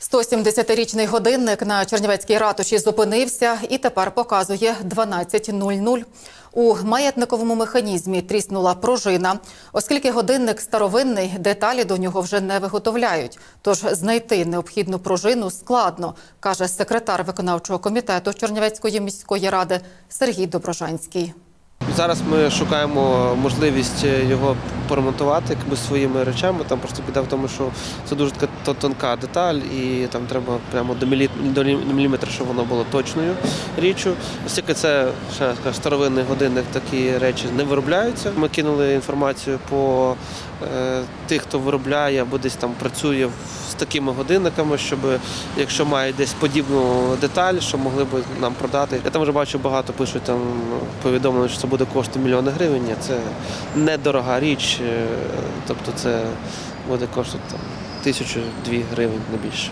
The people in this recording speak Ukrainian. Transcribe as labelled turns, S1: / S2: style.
S1: 170-річний годинник на Чернівецькій ратуші зупинився і тепер показує 12.00. У маятниковому механізмі тріснула пружина. Оскільки годинник старовинний, деталі до нього вже не виготовляють. Тож знайти необхідну пружину складно, каже секретар виконавчого комітету Чернівецької міської ради Сергій Доброжанський.
S2: Зараз ми шукаємо можливість його поремонтувати якби, своїми речами. Там просто біда в тому, що це дуже така тонка деталь, і там треба прямо до, мілі... до міліметра, щоб воно було точною річчю. Оскільки це ще раз старовинний годинник, такі речі не виробляються. Ми кинули інформацію по е, тих, хто виробляє або десь там працює з такими годинниками, щоб якщо мають десь подібну деталь, що могли б нам продати. Я там вже бачу багато пишуть там повідомлення, що це буде коштувати мільйони гривень. Це недорога річ, е, тобто це буде коштувати тисячу-дві гривень, не більше.